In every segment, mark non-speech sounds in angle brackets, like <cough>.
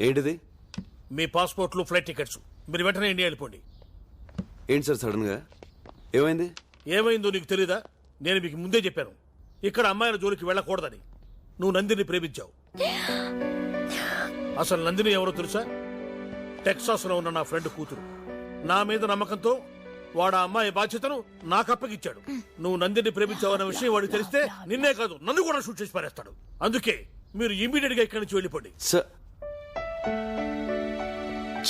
ఏంటిది మీ పాస్పోర్ట్లు flight tickets. మీరు వెంటనే ఇండియా వెళ్ళిపోండి. ఏంటి సార్ సడన్గా? ఏమైంది? ఏమైందో నీకు తెలీదా? నేను మీకు ముందే చెప్పాను. ఇక్కడ అమ్మాయిల జోలికి వెళ్ళకూడదని. నువ్వు నందిని ప్రేమించావు. అసలు నందిని ఎవరో తెలుసా? టెక్సాస్లో ఉన్న నా ఫ్రెండ్ కూతురు. నా మీద నమ్మకంతో వాడు ఆ అమ్మాయి బాధ్యతను నాకు అప్పగిచ్చాడు నువ్వు నందిని ప్రేమించావన్న విషయం వాడికి తెలిస్తే నిన్నే కాదు నన్ను కూడా షూట్ చేసి పారేస్తాడు. అందుకే మీరు ఇమీడియట్గా ఇక్కడి నుంచి వెళ్ళిపోండి. సార్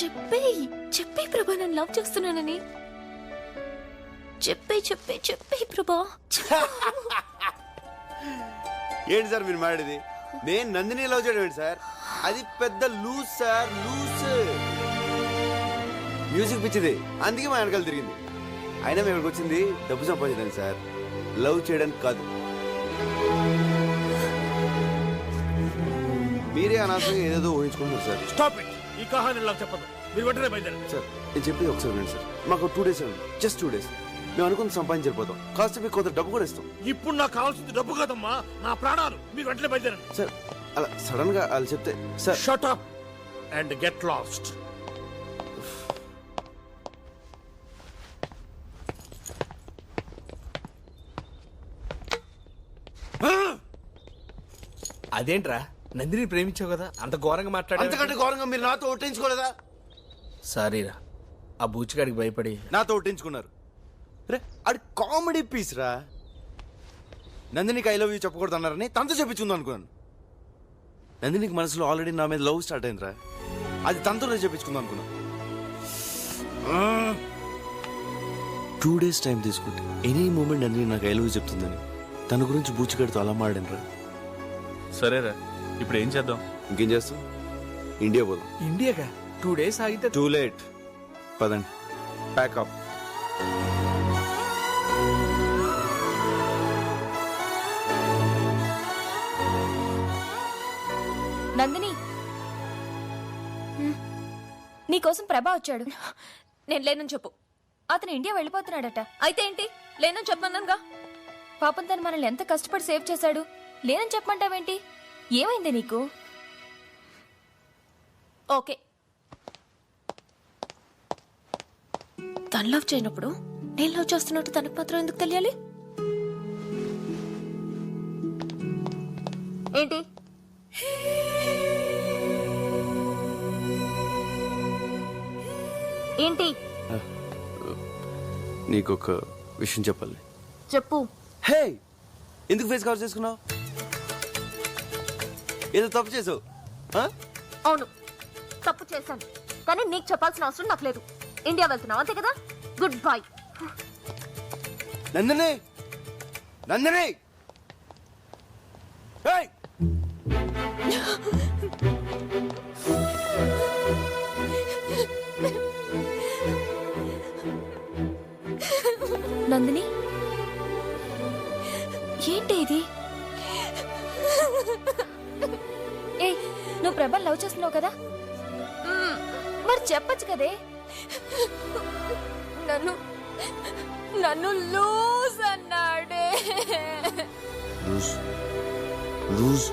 చెప్పే చెప్పే ప్రభా నన్ను లవ్ చేస్తున్నానని. చెప్పే చెప్పే చెప్పే ప్రభా <laughs> ఏంటి సార్ మీరు మాడేది నేను నందిని లవ్ చేయడం ఏంటి సార్? అది పెద్ద లూజ్ సార్ లూజ్ మ్యూజిక్ పిచ్చిది. అందుకే మా వెనకాల తిరిగింది. అయినా మేము ఇక్కడికి వచ్చింది డబ్బు సంపాదించడానికి సార్. లవ్ చేయడానికి కాదు. మీరే అనవసరంగా ఏదేదో ఊహించుకుంటున్నారు సార్. స్టాప్ ఇట్ ఈ కహాని నాకు చెప్పదు. మీరు వెంటనే బయలుదేరండి. సార్ నేను చెప్పేది ఒకసారి వినండి సార్. మాకు two days just two days మేము అనుకున్న సంపాదించకపోతాం. కాస్త మీకు కొంత డబ్బు కూడా ఇస్తాం. ఇప్పుడు నాకు కావాల్సింది డబ్బు కాదమ్మా నా ప్రాణాలు. మీరు వెంటనే బయలుదేరండి. సార్ అలా సడన్గా వాళ్ళు చెప్తే sir. Shut up and get lost అదేంట్రా? నందిని ప్రేమించావు కదా? అంత ఘోరంగా మాట్లాడా అంతకంటే ఘోరంగా మీరు నాతో ఒట్టించుకోలేదా? సారీరా ఆ బూచిగాడికి భయపడి. నాతో ఒట్టించుకున్నారు. రే అది కామెడీ పీస్ రా. నందినికి ఐ లవ్ యూ చెప్పకూడదు అన్నారని తనతో చెప్పించుకుందాం అనుకున్నాను. నందినికి మనసులో ఆల్రెడీ నా మీద లవ్ స్టార్ట్ అయిందిరా. అది తనతో చెప్పించుకుందాం అనుకున్నాను. టూ డేస్ టైం తీసుకుంటే ఎనీ మూమెంట్ నందిని నాకు ఐ లవ్ యూ చెప్తుందని తన గురించి బూచిగడితో అలా మాడాను రా సరేరా. ఇప్పుడు ఏం చేద్దాం? ఇంకేం చేస్తాం? ఇండియా పోదాం. ఇండియాగా టూ డేస్ ఆగితే టూ లేట్. పదండి. Pack up Nandini. నీకోసం ప్రభా వచ్చాడు. నేను లేనని చెప్పు. అతను ఇండియా వెళ్ళిపోతున్నాడట. అయితే ఏంటి? లేనని చెప్పన్నానుగా పాపం తను మనల్ని ఎంత కష్టపడి సేవ్ చేశాడు. లేనని చెప్పమంటావేంటి? ఏమైంది నీకు? ఓకే. తను లవ్ చేయనప్పుడు నేను లవ్ చేస్తున్నట్టు తనకు మాత్రం ఎందుకు తెలియాలి? ఏంటి? ఏంటి? నీకు ఒక విషయం చెప్పాలి. చెప్పు. హే! ఎందుకు ఫేస్ కవర్ చేసుకున్నావు? ఏదో తప్పు చేసావు? అవును తప్పు చేశాను. కానీ నీకు చెప్పాల్సిన అవసరం నాకు లేదు. ఇండియా వెళ్తున్నావు అంతే కదా? Good bye Nandini! Nandini! Hey Nandini? ఏంటి ఇది? నువ్వు ప్రభల్ లవ్ చేస్తున్నావు కదా? మరి చెప్పొచ్చు కదే. నన్ను నన్ను లూజ్ అన్నాడే. లూజ్. లూజ్.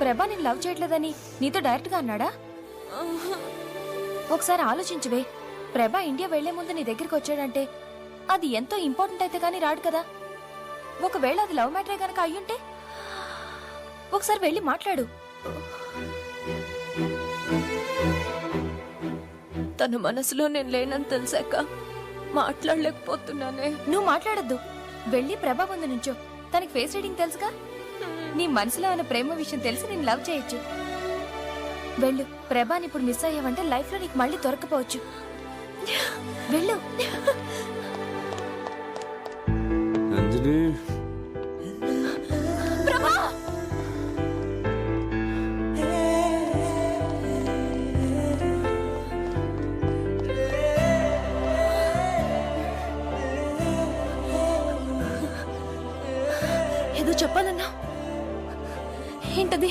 ప్రభా నేను లవ్ చేయట్లేదని నీతో డైరెక్ట్గా అన్నాడా ఒకసారి ఆలోచించువే ప్రభా ఇండియా వెళ్ళే ముందు నీ దగ్గరికి వచ్చాడంటే అది ఎంతో ఇంపార్టెంట్ అయితే కానీ రాడు కదా. ఒకవేళ అది లవ్ మ్యాటరే కనుక అయ్యుంటే ఒకసారి వెళ్ళి మాట్లాడు. తన మనసులో నేను లేనని తెలిసాక మాట్లాడలేకపోతున్నానే. నువ్వు మాట్లాడొద్దు. వెళ్ళి ప్రభా ముందు నుంచో. తనకి ఫేస్ రీడింగ్ తెలుసుగా? నీ మనసులో ఉన్న ప్రేమ విషయం తెలిసి నేను లవ్ చేయొచ్చు. వెళ్ళు. ప్రభాని ఇప్పుడు మిస్ అయ్యావంటే లైఫ్లో నీకు మళ్ళీ దొరకపోవచ్చు. వెళ్ళు. ప్రభా! ఏదో చెప్పాలన్నా. ఏంటది?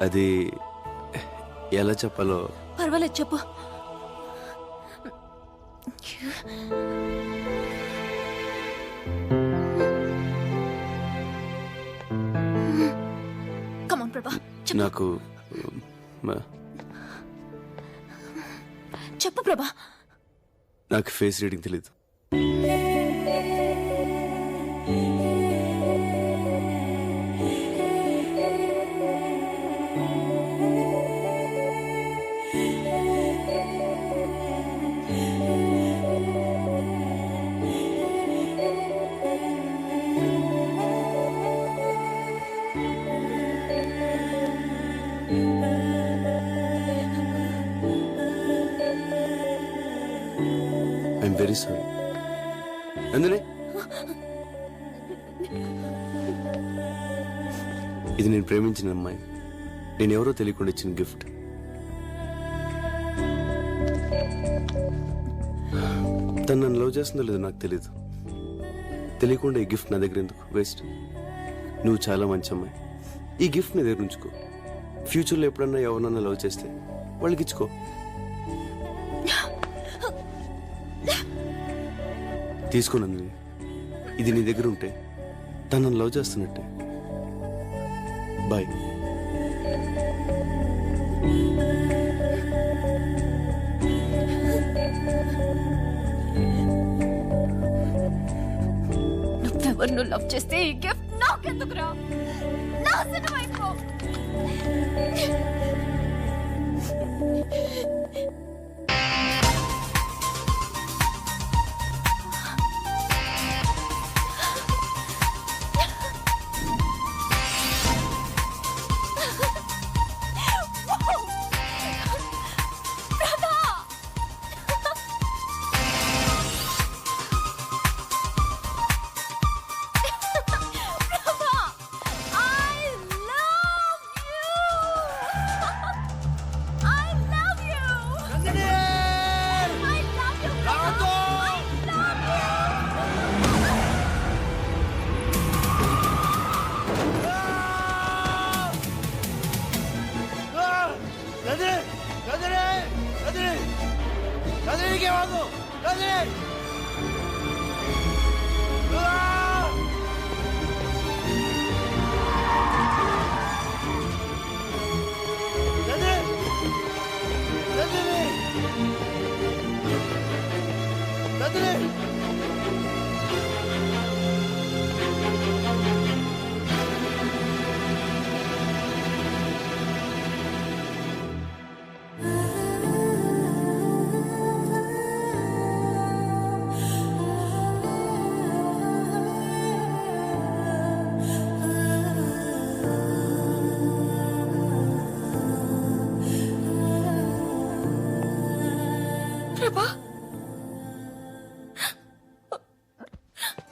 అది ఎలా చెప్పాలో పర్వాలేదు చెప్పు. కమాన్ ప్రభా నాకు చెప్పు ప్రభా నాకు ఫేస్ రీడింగ్ తెలీదు. Very sorry. నందిని? ఇది నేను ప్రేమించిన అమ్మాయి. నేను ఎవరో తెలియకుండా ఇచ్చిన గిఫ్ట్. తను నన్ను లవ్ చేస్తుందో లేదో నాకు తెలియదు తెలియకుండా ఈ గిఫ్ట్ నా దగ్గర ఎందుకు? వేస్ట్. నువ్వు చాలా మంచి అమ్మాయి. ఈ గిఫ్ట్ నీ దగ్గర ఉంచుకో. ఫ్యూచర్లో ఎప్పుడన్నా ఎవరినన్నా లవ్ చేస్తే వాళ్ళకి ఇచ్చుకో. తీసుకోనంది ఇది నీ దగ్గర ఉంటే తను లవ్ చేస్తున్నట్టే. బాయ్. నువ్వెవరిను లవ్ చేస్తే ఈ గిఫ్ట్ నాకెందుకురా? నాశనం అయిపో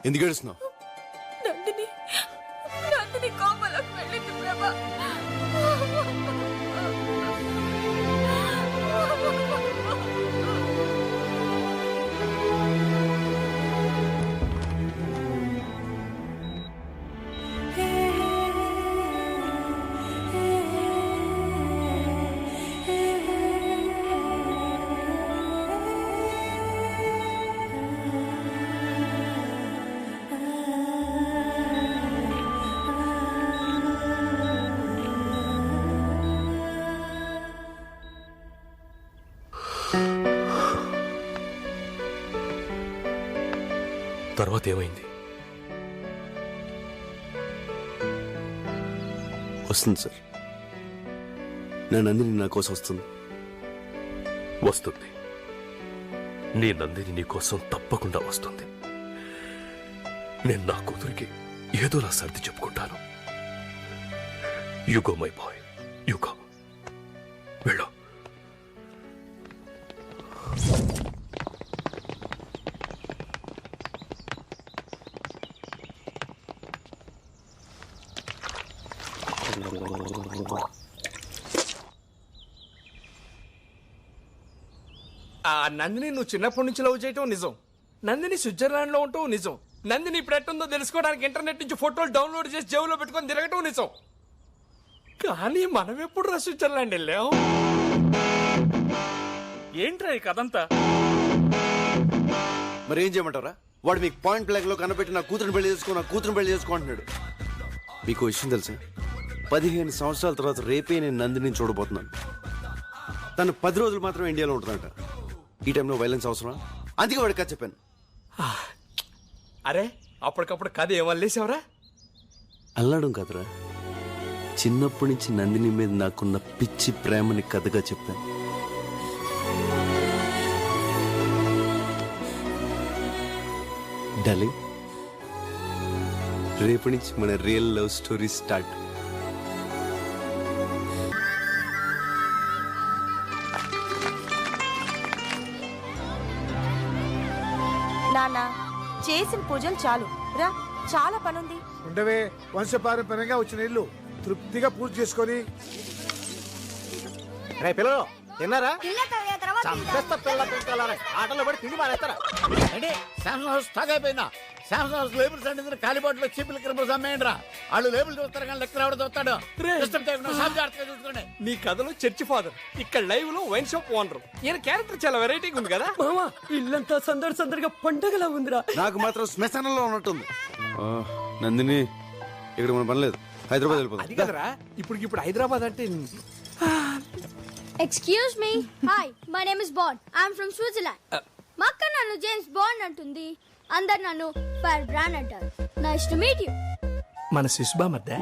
ఎందుకు ఏడుస్తున్నావు? తర్వాత ఏమైంది? వస్తుంది సార్. నా నందిని నా కోసం వస్తుంది. వస్తుంది. నీ నందిని నీ కోసం తప్పకుండా వస్తుంది. నేను నా కూతురికి ఏదోలా సర్ది చెప్పుకుంటాను. You go my boy you go Nandini నువ్వు చిన్నప్పటి నుంచి లవ్ చేయటం నిజం. నందిని స్విట్జర్లాండ్లో ఉండటం నిజం. నందిని ఇప్పుడు ఎట్టుందో తెలుసుకోవడానికి ఇంటర్నెట్ నుంచి ఫోటోలు డౌన్లోడ్ చేసి జేబులో పెట్టుకొని తిరగటం నిజం. కానీ మనం ఎప్పుడు రా స్విట్జర్లాండ్ వెళ్ళాం? ఏంట్రా ఈ కథంతా? మరి ఏం చేయమంటారా వాడు మీకు పాయింట్ బ్లాక్లో కనబెట్టి నా కూతురు పెళ్ళి చేసుకో నా కూతురు పెళ్ళి చేసుకో అంటున్నాడు. మీకు విషయం తెలుసా? పదిహేను సంవత్సరాల తర్వాత రేపే నేను నందిని చూడబోతున్నాను. తను పది రోజులు మాత్రమే ఇండియాలో ఉంటుందంట. ఈ టైంలో వైలెన్స్ అవసరం అందుకే వాడికి కథ చెప్పాను. అరే అప్పటికప్పుడు కథ ఏమల్లేసావరా అల్లాడం కదరా. చిన్నప్పటి నుంచి నందిని మీద నాకున్న పిచ్చి ప్రేమని కథగా చెప్పాను. డార్లింగ్ రేపటి నుంచి మన రియల్ లవ్ స్టోరీ స్టార్ట్ చేసిన పూజలు చాలు. రా చాలా పనుంది. ఉండవే వంశపారంపర్యంగా వచ్చిన ఇల్లు తృప్తిగా పూజ చేసుకొని. రే పిల్లలు తిన్నారా? చంపేస్తా పిల్ల. ఆటలో పడి తిండి మానేస్తారా? అంటే అయిపోయిందా? శాంసంగ్ లేబుల్స్ అంటే కాలిబాట్లో చీపులు క్రిమినల్స్ అమ్మేయండి రా వాళ్ళు లేబుల్ చూస్తారు కానీ లెక్క రావడం చూస్తాడు? ఇష్టం షాప్ జాగ్రత్తగా చూసుకోండి. నీ కథలో చర్చి ఫాదర్ ఇక్కడ లైవ్లో వైన్ షాప్ ఓనర్. ఈయన క్యారెక్టర్ చాలా వెరైటీగా ఉంది కదా? మామా ఇల్లంతా సందడి సందడిగా పండగలా ఉందిరా. నాకు మాత్రం శ్మశానంలో ఉన్నట్టుంది. ఆ, నందిని ఇక్కడ మన పని లేదు. హైదరాబాద్ అది కదరా ఇప్పుడు ఇప్పుడు హైదరాబాద్ అంటే excuse me hi my name is Bond I'm from Switzerland మా అక్క నన్ను జేమ్స్ బాండ్ అంటుంది. అందరు నన్ను ఫైర్ బ్రాండ్ అంటారు. నైస్ టు మీట్ యు మన శిశుబా మధ్య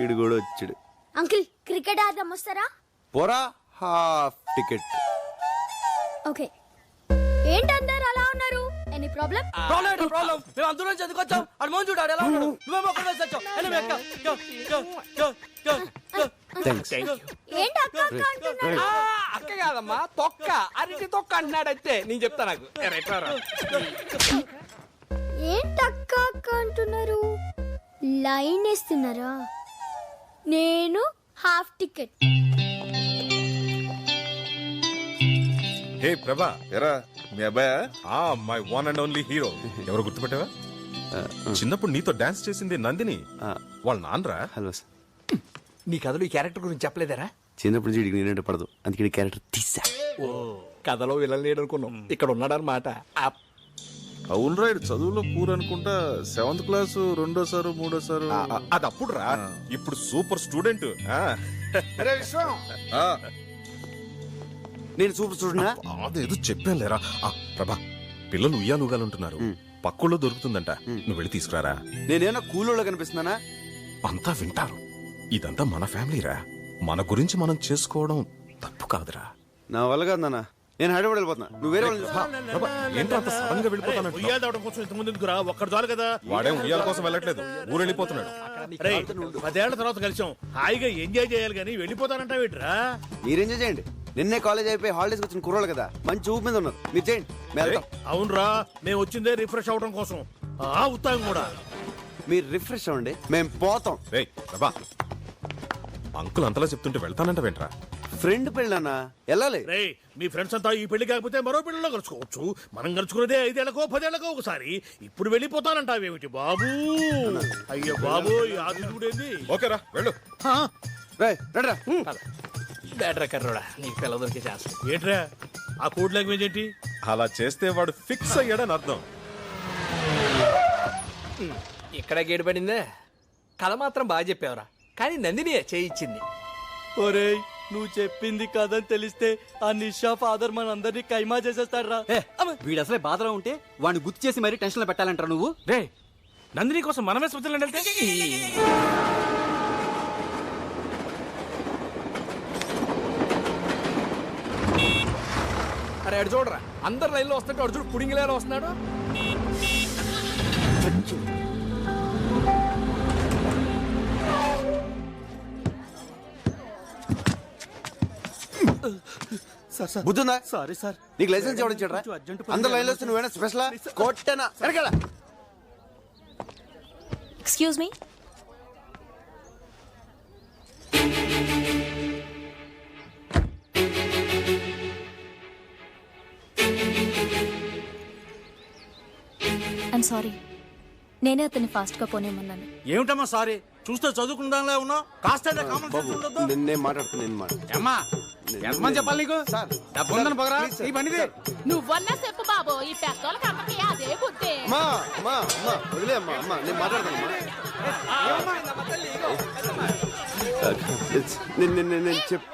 ఈడు కూడా వచ్చాడు. అంకిల్ క్రికెట్ ఆడదాం వస్తారా? పోరా? Half ticket. ఓకే ఏంటి అందరు అలా ఉన్నారు? ఎనీ ప్రాబ్లం ప్రాబ్లం ప్రాబ్లం మేము అందరం చదువుకొచ్చాం అది మోహన్ చూడాడు ఎలా ఉన్నాడు? నువ్వేమో ఒక్కడ వేసి వచ్చావు థ్యాంక్స్ ఏంటి అక్క అక్క అంటున్నారు? ఆ, అక్క కాదమ్మా తొక్క. అరటి తొక్క అంటున్నాడైతే నేను చెప్తా నాకు. ఏ, రైట్ రా, రా. ఏంటి అక్క అక్క అంటున్నారు? లైన్ వేస్తున్నారా? నేను హాఫ్ టికెట్. హే ప్రభా ఎరా మీ అబ్బాయా? ఆ my one and only hero ఎవరు గుర్తుపెట్టావా? చిన్నప్పుడు నీతో డాన్స్ చేసింది నందిని. వాళ్ళ నాన్నరా? Hello sir. నీ కథలో ఈ క్యారెక్టర్ గురించి చెప్పలేదరా? చిన్నప్పటి నుంచి వీడికి నేనంటే పడదు. అందుకే ఈ క్యారెక్టర్ తీసా. ఓ కథలో విలన్ లేడు అనుకున్నాం ఇక్కడ ఉన్నాడనమాట ఆ, అవును రా చదువులో పూర్ అనుకుంటా సెవెంత్ క్లాస్ రెండోసారు మూడోసారు. అది అప్పుడు రా ఇప్పుడు సూపర్ స్టూడెంట్. నేను సూపర్ స్టూడెంట్ అదేదో చెప్పాను లేరా ఆ, ప్రభా పిల్లలు ఉయ్యాలుగాలు ఉంటున్నారు పక్కుల్లో దొరుకుతుందంట. నువ్వు వెళ్ళి తీసుకురారా. నేనేమన్నా కూలోళ్ళ కనిపిస్తున్నానా? అంతా వింటారు. ఇదంతా మన ఫ్యామిలీరా. మన గురించి మనం చేసుకోవడం తప్పు కాదురా. నా వల్ల కాదు నాన్న. నేను హైదరాబాద్ వెళ్ళిపోతున్నా. నువ్వు వేరే వాళ్ళని చూసుకో. ఏంటో అంత సడన్గా వెళ్ళిపోతానంటున్నావు? ఉయ్యాల దావడం కోసం ఇంతకుముందు ఎందుకురా? ఒక్కడు చాలు కదా. వాడేం ఉయ్యాల కోసం వెళ్ళట్లేదు. ఊరు వెళ్ళిపోతున్నాడు. రే పదేళ్ళ తర్వాత కలిసాం. హాయిగా ఎంజాయ్ చేయాలి కానీ వెళ్ళిపోతానంటావేట్రా మీరు ఎంజాయ్ చేయండి. నిన్నే కాలేజ్ అయిపోయి హాలిడేస్ వచ్చిన కుర్రోళ్ళు కదా. మంచి ఊపు మీద ఉన్నారు. మీరు చేయండి. మేము వెళ్తాం. అవునరా మేము వచ్చిందే రిఫ్రెష్ అవడం కోసం. ఆ ఉత్తాం కూడా. మీరు రిఫ్రెష్ అవ్వండి. మేము పోతాం. రేయ్ ప్రభా అంకుల్ అంతలా చెప్తుంటే వెళ్తానంట వెంట్రా. ఫ్రెండ్ పెళ్ళన్నా వెళ్ళాలి. రే మీ ఫ్రెండ్స్ అంతా ఈ పెళ్ళి కాకపోతే మరో పెళ్ళిలో కలుసుకోవచ్చు. మనం కలుసుకున్నదే ఐదేళ్ళకో పదేళ్ళకో ఒకసారి. ఇప్పుడు వెళ్ళిపోతానంటావేమిటి బాబు? అయ్యో బాబు ఈ ఆదిత్యుడేంది ఓకేరా వెళ్ళు. రేయ్, రండిరా. బేటరా కర్రోడా నీకు పిల్ల దొరికే ఛాన్స్ ఏంట్రా? ఆ కోడ్ లాంగ్వేజ్ ఏంటి? అలా చేస్తే వాడు ఫిక్స్ అయ్యాడని అర్థం. ఇక్కడ గేడు పడిందే. కథ మాత్రం బాగా చెప్పావురా. కానీ నందిని చేయించింది. ఒరేయ్ నువ్వు చెప్పింది కదని తెలిస్తే ఆ నిషా ఫాదర్ మనందరినీ కైమా చేసేస్తాడు రా వీడు అసలే బాధలో ఉంటే వాడిని గుర్తు చేసి మరీ టెన్షన్లో పెట్టాలంటారా నువ్వు. రే నందిని కోసం మనమే స్విట్జర్లాండ్ వెళ్తే అరే అడు చూడరా. అందరు లైన్లో వస్తుంటే అడు చూడు పుడింగిలేలో వస్తున్నాడు? బుద్ధుందా? Sorry sir. నీకు లైసెన్స్ పని అందరు లైన్లో వస్తే నువ్వేనా? స్పెషల్ కొట్టనా? వెనకాల ఎక్స్క్యూజ్ మీ ఐమ్ సారీ నేనే అతన్ని ఫాస్ట్గా పోనేమన్నాను ఏమిటమ్మా సారీ? చూస్తే చదువుకుందాంలే ఉన్నావు? కాస్త కామన్ సెన్స్ ఉండొద్దు? నేను మాట్లాడుతున్నా నేను మాట అమ్మా ఎంతమంది చెప్పాలి నీకు సార్ డబ్బు ఉందని పొగరా ఈ బండిది సార్. నువ్వన్నా చెప్పు బాబు ఈ పెద్దోళ్ళకి అందరికి అదే బుద్ధి అమ్మా అమ్మా అమ్మా వదిలే అమ్మా అమ్మా నేను మాట్లాడతాను చెప్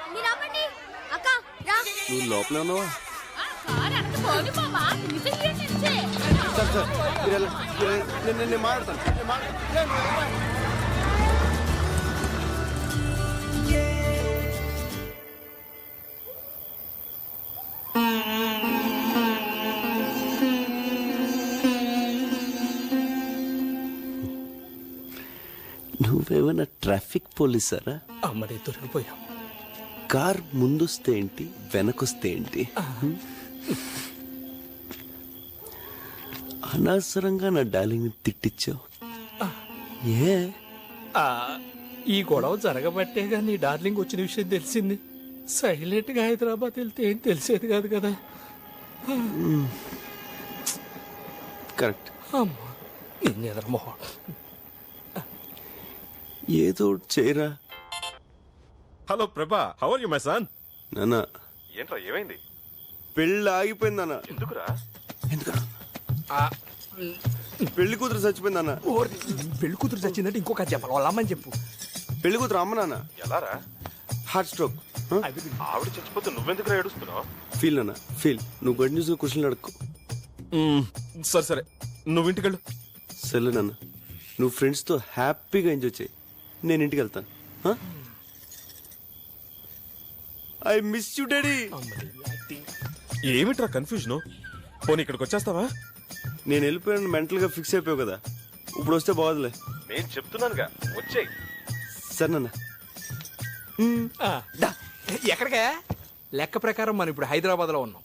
నువ్వు లోపలే ఉన్నావా సార్ సార్ నేను మాట్లాడతాను నువ్వేమైనా ట్రాఫిక్ పోలీసారా? అమ్మడే దొరికిపోయాం. కార్ ముందొస్తే ఏంటి వెనకొస్తే ఏంటి? అనవసరంగా నా డార్లింగ్ తిట్టించావు. ఏ? ఆ, ఈ గొడవ జరగబట్టేగా నీ డార్లింగ్ వచ్చిన విషయం తెలిసింది. సైలెంట్గా హైదరాబాద్ వెళ్తే ఏం తెలిసేది కాదు కదా. కరెక్ట్. అమ్మా నీ ఎదరమోహం ఏదో ఒకటి చేయరా. Hello Prabha how are you my son నాన్న. ఏంట్రా ఏమైంది? పెళ్ళి ఆగిపోయింది అన్న ఎందుకురా? ఎందుకన్నా పెళ్ళి కూతురు చచ్చిపోయింది అన్న పెళ్ళి కూతురు చచ్చిందంటే ఇంకొక చెప్పాలి వాళ్ళ అమ్మని చెప్పు. పెళ్ళి కూతురు అమ్మ నాన్న. ఎలారా? హార్ట్ స్ట్రోక్ ఆవిడ చచ్చిపోతే నువ్వెందుకు ఏడుస్తున్నావు? ఫీల్ అన్న ఫీల్ నువ్వు గుడ్ న్యూస్ క్వశ్చన్ అడుక్కో. సరే సరే. నువ్వు ఇంటికెళ్ళు. సరే నాన్న. నువ్వు ఫ్రెండ్స్తో హ్యాపీగా ఎంజాయ్ చేయి. నేను ఇంటికి వెళ్తాను. ఐ మిస్ యూ డాడీ ఏమిట్రా కన్ఫ్యూజన్ పోనీ ఇక్కడికి వచ్చేస్తావా? నేను వెళ్ళిపోయాను మెంటల్గా ఫిక్స్ అయిపోయావు కదా. ఇప్పుడు వస్తే బాగోదులే. నేను చెప్తున్నానుగా వచ్చేయ్. సరే నాన్న. ఎక్కడికే లెక్క ప్రకారం మనం ఇప్పుడు హైదరాబాద్లో ఉన్నాం.